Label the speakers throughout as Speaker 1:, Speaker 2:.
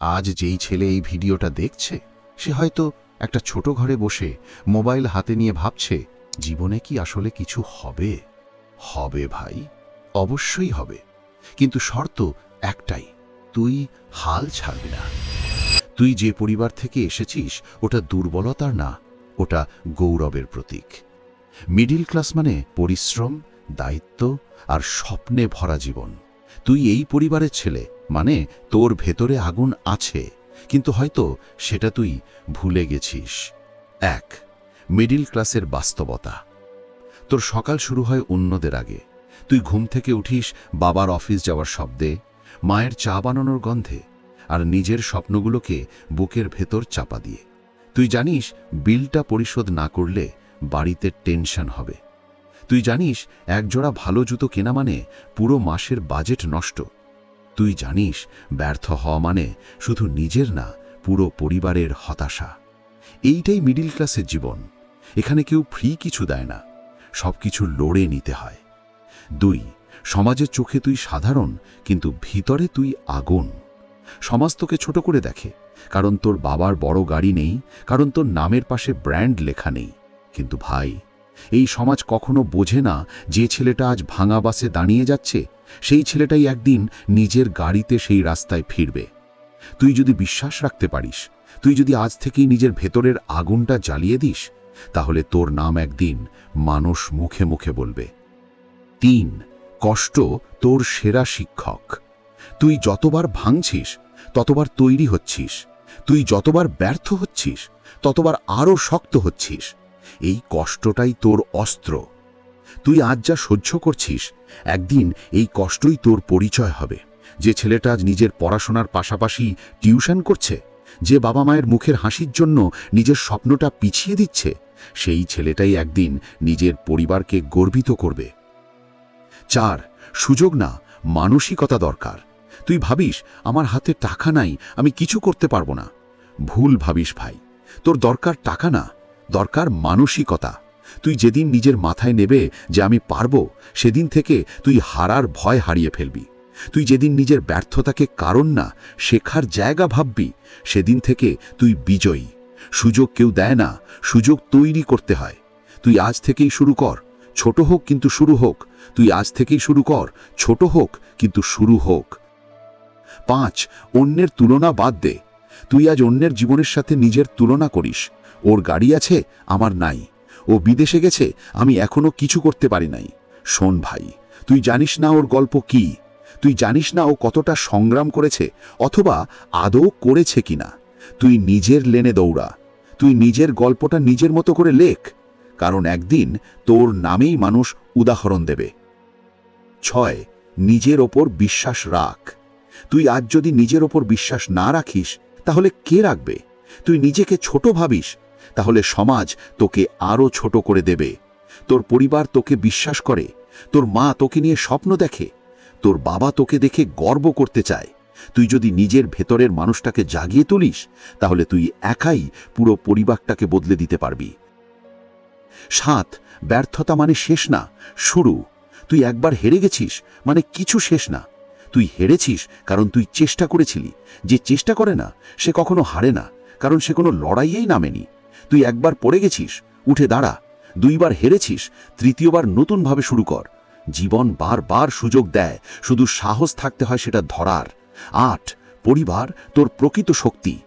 Speaker 1: আজ যেই ছেলে এই ভিডিওটা দেখছে, সে হয়তো একটা ছোট ঘরে বসে মোবাইল হাতে নিয়ে ভাবছে, জীবনে কি আসলে কিছু হবে? হবে ভাই, অবশ্যই হবে। কিন্তু শর্ত একটাই, তুই হাল ছাড়বি না। তুই যে পরিবার থেকে এসেছিস, ওটা দুর্বলতার না, ওটা গৌরবের প্রতীক। মিডিল ক্লাস মানে পরিশ্রম, দায়িত্ব আর স্বপ্নে ভরা জীবন। তুই এই পরিবারের ছেলে মানে তোর ভেতরে আগুন আছে, কিন্তু হয়তো সেটা তুই ভুলে গেছিস। এক, মিডিল ক্লাসের বাস্তবতা। তোর সকাল শুরু হয় অন্যদের আগে। তুই ঘুম থেকে উঠিস বাবার অফিস যাওয়ার শব্দে, মায়ের চা বানানোর গন্ধে, আর নিজের স্বপ্নগুলোকে বুকের ভেতর চাপা দিয়ে। তুই জানিস, বিলটা পরিশোধ না করলে বাড়িতে টেনশন হবে। তুই জানিস, একজোড়া ভালো জুতো কেনা মানে পুরো মাসের বাজেট নষ্ট। তুই জানিস, ব্যর্থ হওয়া মানে শুধু নিজের না, পুরো পরিবারের হতাশা। এইটাই মিডিল ক্লাসের জীবন। এখানে কেউ ফ্রি কিছু দেয় না। সব কিছু লড়ে নিতে হয়। দুই, সমাজের চোখে তুই সাধারণ, কিন্তু ভিতরে তুই আগুন। সমাজ তোকে ছোট করে দেখে, কারণ তোর বাবার বড় গাড়ি নেই, কারণ তোর নামের পাশে ব্র্যান্ড লেখা নেই। কিন্তু ভাই এই সমাজ কখনো বোঝে না যে ছেলেটা আজ ভাঙা বাসে দাঁড়িয়ে যাচ্ছে, সেই ছেলেটাই একদিন নিজের গাড়িতে সেই রাস্তায় ফিরবে। তুই যদি বিশ্বাস রাখতে পারিস, তুই যদি আজ থেকেই নিজের ভেতরের আগুনটা জ্বালিয়ে দিস, তাহলে তোর নাম একদিন মানুষ মুখে মুখে বলবে। তিন, কষ্ট তোর সেরা শিক্ষক। তুই যতবার ভাঙছিস, ততবার তৈরি হচ্ছিস। তুই যতবার ব্যর্থ হচ্ছিস, ততবার আরও শক্ত হচ্ছিস। এই কষ্টটাই তোর অস্ত্র। তুই আজ যা সহ্য করছিস, একদিন এই কষ্টই তোর পরিচয় হবে। যে ছেলেটা আজ নিজের পড়াশোনার পাশাপাশি টিউশন করছে, যে বাবা মায়ের মুখের হাসির জন্য নিজের স্বপ্নটা পিছিয়ে দিচ্ছে, সেই ছেলেটাই একদিন নিজের পরিবারকে গর্বিত করবে। চার, সুযোগ না, মানসিকতা দরকার। তুই ভাবিস, আমার হাতে টাকা নাই, আমি কিছু করতে পারব না। ভুল ভাবিস ভাই, তোর দরকার টাকা না দরকার মানসিকতা। তুই যেদিন নিজের মাথায় নেবে যে আমি পারব, সেদিন থেকে তুই হারার ভয় হারিয়ে ফেলবি। তুই যেদিন নিজের ব্যর্থতাকে কারণ না, শেখার জায়গা ভাববি, সেদিন থেকে তুই বিজয়ী। সুযোগ কেউ দেয় না, সুযোগ তৈরি করতে হয়। তুই আজ থেকেই শুরু কর, ছোট হোক কিন্তু শুরু হোক। তুই আজ থেকেই শুরু কর, ছোট হোক কিন্তু শুরু হোক। পাঁচ, অন্যের তুলনা বাদ দে। তুই আজ অন্যের জীবনের সাথে নিজের তুলনা করিস। ওর গাড়ি আছে, আমার নাই। ও বিদেশে গেছে, আমি এখনও কিছু করতে পারি নাই। শোন ভাই, তুই জানিস না ওর গল্প কি? তুই জানিস না ও কতটা সংগ্রাম করেছে, অথবা আদৌ করেছে কিনা? তুই নিজের লেনে দৌড়া। তুই নিজের গল্পটা নিজের মতো করে লেখ, কারণ একদিন তোর নামেই মানুষ উদাহরণ দেবে। ছয়, নিজের ওপর বিশ্বাস রাখ। তুই আজ যদি নিজের ওপর বিশ্বাস না রাখিস, তাহলে কে রাখবে? তুই নিজেকে ছোট ভাবিস তাহলে সমাজ তোকে আরও ছোট করে দেবে। তোর পরিবার তোকে বিশ্বাস করে, তোর মা তোকে নিয়ে স্বপ্ন দেখে, তোর বাবা তোকে দেখে গর্ব করতে চায়। তুই যদি নিজের ভেতরের মানুষটাকে জাগিয়ে তুলিস, তাহলে তুই একাই পুরো পরিবারটাকে বদলে দিতে পারবি। সাত, ব্যর্থতা মানে শেষ না, শুরু। তুই একবার হেরে গেছিস মানে কিছু শেষ না। তুই হেরেছিস কারণ তুই চেষ্টা করেছিলি। যে চেষ্টা করে না, সে কখনো হারে না, কারণ সে কোনো লড়াইয়েই নামেনি। তুই একবার পড়ে গেছিস, উঠে দাঁড়া, দুইবার হেরেছিস, তৃতীয়বার নতুনভাবে শুরু কর। জীবন বারবার সুযোগ দেয়, শুধু সাহস থাকতে হয় সেটা ধরার। আট, পরিবার তোর প্রকৃত শক্তি।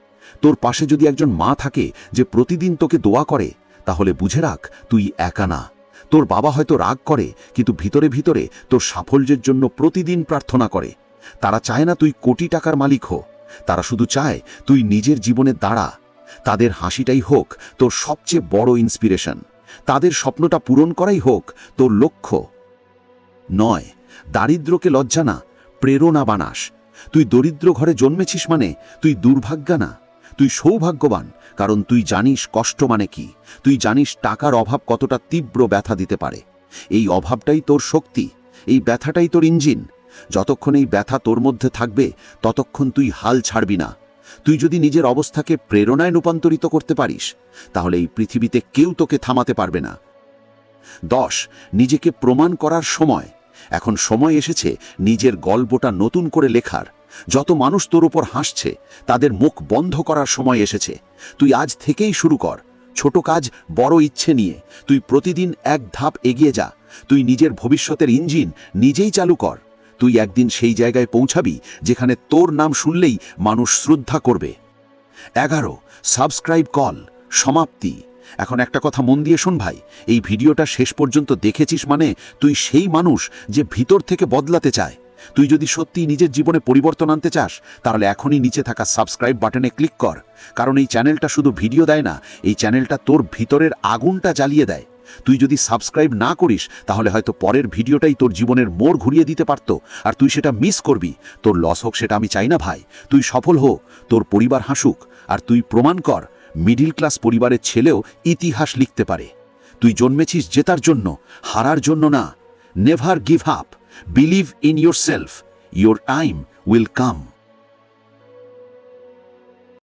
Speaker 1: তোর পাশে যদি একজন মা থাকে যে প্রতিদিন তোকে দোয়া করে, তাহলে বুঝে রাখ তুই একা না। তোর বাবা হয়তো রাগ করে, কিন্তু ভিতরে ভিতরে তোর সাফল্যের জন্য প্রতিদিন প্রার্থনা করে। তারা চায় না তুই কোটি টাকার মালিক হো। তারা শুধু চায় তুই নিজের জীবনে দাঁড়া। তাদের হাসিটাই হোক তোর সবচেয়ে বড় ইন্সপিরেশন তাদের স্বপ্নটা পূরণ করাই হোক তোর লক্ষ্য। নয়, দারিদ্রকে লজ্জা না, প্রেরণা বানাস। তুই দরিদ্র ঘরে জন্মেছিস মানে তুই দুর্ভাগ্যা না। তুই সৌভাগ্যবান, কারণ তুই জানিস কষ্ট মানে কি। তুই জানিস টাকার অভাব কতটা তীব্র ব্যথা দিতে পারে। এই অভাবটাই তোর শক্তি, এই ব্যথাটাই তোর ইঞ্জিন। যতক্ষণ এই ব্যথা তোর মধ্যে থাকবে, ততক্ষণ তুই হাল ছাড়বি না। তুই যদি নিজের অবস্থাকে প্রেরণায় রূপান্তরিত করতে পারিস, তাহলে এই পৃথিবীতে কেউ তোকে থামাতে পারবে না। দশ, নিজেকে প্রমাণ করার সময়। এখন সময় এসেছে নিজের গল্পটা নতুন করে লেখার।
Speaker 2: যত মানুষ তোর ওপর হাসছে, তাদের মুখ বন্ধ করার সময় এসেছে। তুই আজ থেকেই শুরু কর। ছোট কাজ, বড় ইচ্ছে নিয়ে। তুই প্রতিদিন এক ধাপ এগিয়ে যা। তুই নিজের ভবিষ্যতের ইঞ্জিন নিজেই চালু কর। তুই একদিন সেই জায়গায় পৌঁছাবি, যেখানে তোর নাম শুনলেই মানুষ শ্রদ্ধা করবে। এগারো, সাবস্ক্রাইব কল, সমাপ্তি। এখন একটা কথা মন দিয়ে শোন ভাই, এই ভিডিওটা শেষ পর্যন্ত দেখেছিস মানে তুই সেই মানুষ যে ভিতর থেকে বদলাতে চায়। তুই যদি সত্যি নিজের জীবনে পরিবর্তন আনতে চাস, তাহলে এখনই নিচে থাকা সাবস্ক্রাইব বাটনে ক্লিক কর। কারণ এই চ্যানেলটা শুধু ভিডিও দেয় না, এই চ্যানেলটা তোর ভিতরের আগুনটা জ্বালিয়ে দেয়। তুই যদি সাবস্ক্রাইব না করিস, তাহলে হয়তো পরের ভিডিওটাই তোর জীবনের মোড় ঘুরিয়ে দিতে পারত। আর তুই সেটা মিস করবি। তোর লস হোক সেটা আমি চাই না ভাই। তুই সফল হো, তোর পরিবার হাসুক। আর তুই প্রমাণ কর মিডিল ক্লাস পরিবারের ছেলেও ইতিহাস লিখতে পারে। তুই জন্মেছিস জেতার জন্য, হারার জন্য না। Never give up believe in yourself your time will come